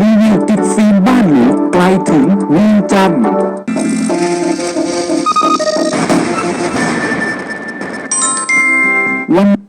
รีวิวติดฟิล์มบ้านหรูไกลถึงเวียงจันทร์วัน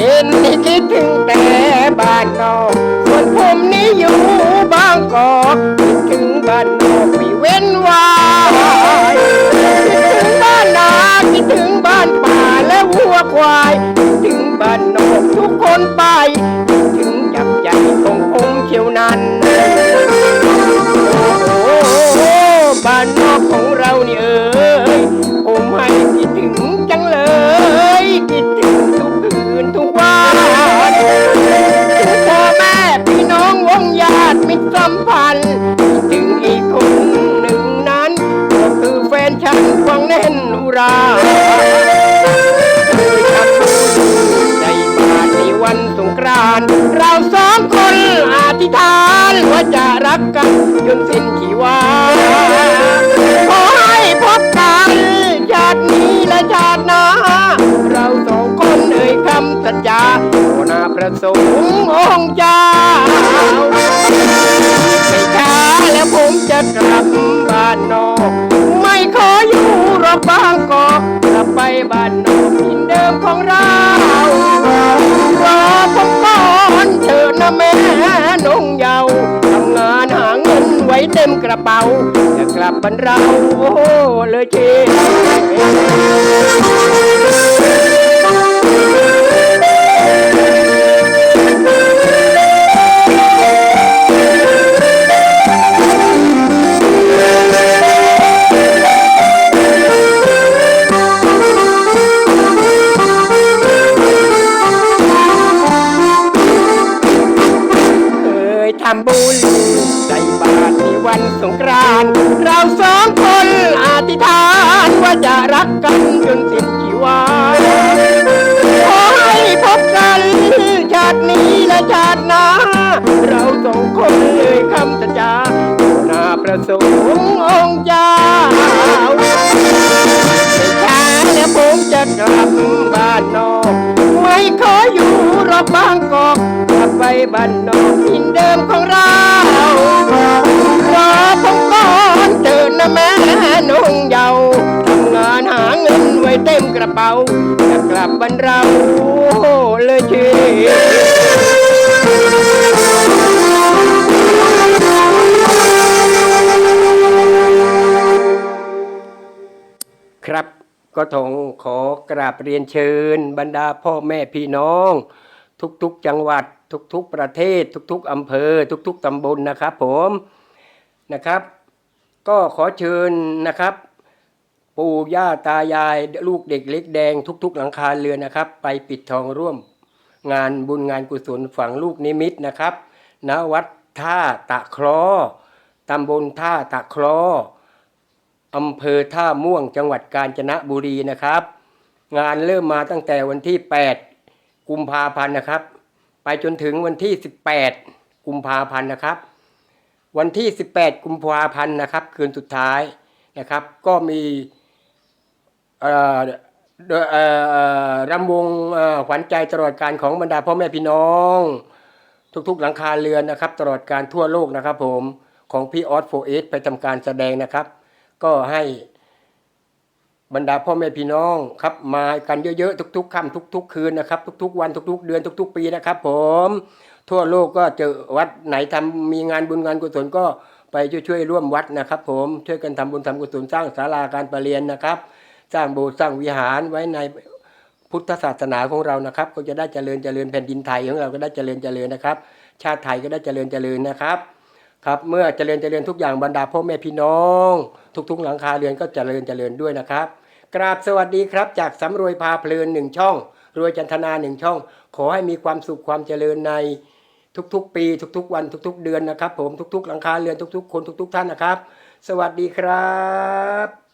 ย็นนี่คิดถึงแต่บ้านนอกส่วนผมนี่อยู่บางกอกคิดถึงบ้านนอกไม่เว้นวายคิดถึงบ้านนาคิดถึงบ้านป่าและวัวควายคิดถึงบ้านนอกทุกคนไปคิดถึงจับใจของผมเชียวนั้น ฉันฟังแน่นอุราเคยทำบุญในบาทในวันสงกรานต์เราสองคนอธิษฐานว่าจะรักกันจนสิ้นชีวาขอให้พบกันชาตินี้และชาติหน้าเราสองคนเอ่ยคำสัญญาต่อนาพระสงฆ์องค์เจ้าไม่ช้าแล้วผมจะกลับบ้านนอก องบางกอกกลับไปบ้านนอกทินเดิมของเรารอผมก่อนเชิญนะแม่นงเยาวทำงานหาเงินไว้เต็มกระเป๋าจะกลับบ้านเราโอ้เลยเำบุญใส่บาตรในวันสงกรานต์เราสองคนอธิษฐานว่าจะรักกันจนสิ้นชีวาขอให้พบกันชาตินี้และชาติหน้า เราสองคนเลยคำสัญญาหน้าพระสงฆ์องค์เจ้าช้าแล้วผมจะกลับบ้านนอก ไม่ขออยู่รอกบางกอกกลับไปบ้านนอก ป๋าจะกลับบ้านเราเลยเชีครับก็ทงขอกราบเรียนเชิญ บรรดาพ่อแม่พี่น้อง ทุกๆจังหวัด ทุกๆประเทศ ทุกๆอำเภอ ทุกๆตำบลนะครับผมนะครับ ก็ขอเชิญนะครับ ปู่ย่าตายายลูกเด็กเล็กแดงทุก ๆ หลังคาเรือนนะครับ ไปปิดทองร่วม งานบุญงานกุศลฝังลูกนิมิตนะครับณวัดท่าตะครอตำบลท่าตะครออำเภอท่าม่วงจังหวัดกาญจนบุรีนะครับ งานเริ่มมาตั้งแต่วันที่ 8 กุมภาพันธ์นะครับ ไปจนถึงวันที่ 18 กุมภาพันธ์นะครับ วันที่ 18 กุมภาพันธ์นะครับ คืนสุดท้ายนะครับ ก็มี รำวงขวัญใจตลอดการของบรรดาพ่อแม่พี่น้อง ทุกๆหลังคาเรือนนะครับ ตลอดการทั่วโลกนะครับ ผมของพี่ออสโฟเอสไปทำการแสดงนะครับ ก็ให้บรรดาพ่อแม่พี่น้องครับมากันเยอะๆทุกๆค่ำทุก ๆ คืนนะครับ ทุก ๆ วันทุก ๆ เดือนทุก ๆ ปีนะครับ ผม ทั่วโลกก็เจอวัดไหนทำมีงานบุญงานกุศลก็ไปช่วยๆร่วมวัดนะครับ ผมช่วยกันทำบุญทำกุศลสร้างศาลาการประเรียนนะครับ สร้างโบสถ์สร้างวิหารไว้ในพุทธศาสนาของเรานะครับ ก็จะได้เจริญเจริญแผ่นดินไทยของเราก็ได้เจริญเจริญนะครับ ชาติไทยก็ได้เจริญเจริญนะครับครับเมื่อเจริญเจริญทุกอย่างบรรดาพ่อแม่พี่น้อง ทุกๆหลังคาเรือนก็เจริญเจริญด้วยนะครับ กราบสวัสดีครับ จากสำรวยพาเพลินหนึ่งช่อง รวยจันทนาหนึ่งช่อง ขอให้มีความสุขความเจริญในทุกๆ ปี ทุกๆ วันทุก ๆ เดือนนะครับ ผมทุก ๆ หลังคาเรือนทุก ๆ คนทุก ๆ ท่านนะครับ สวัสดีครับ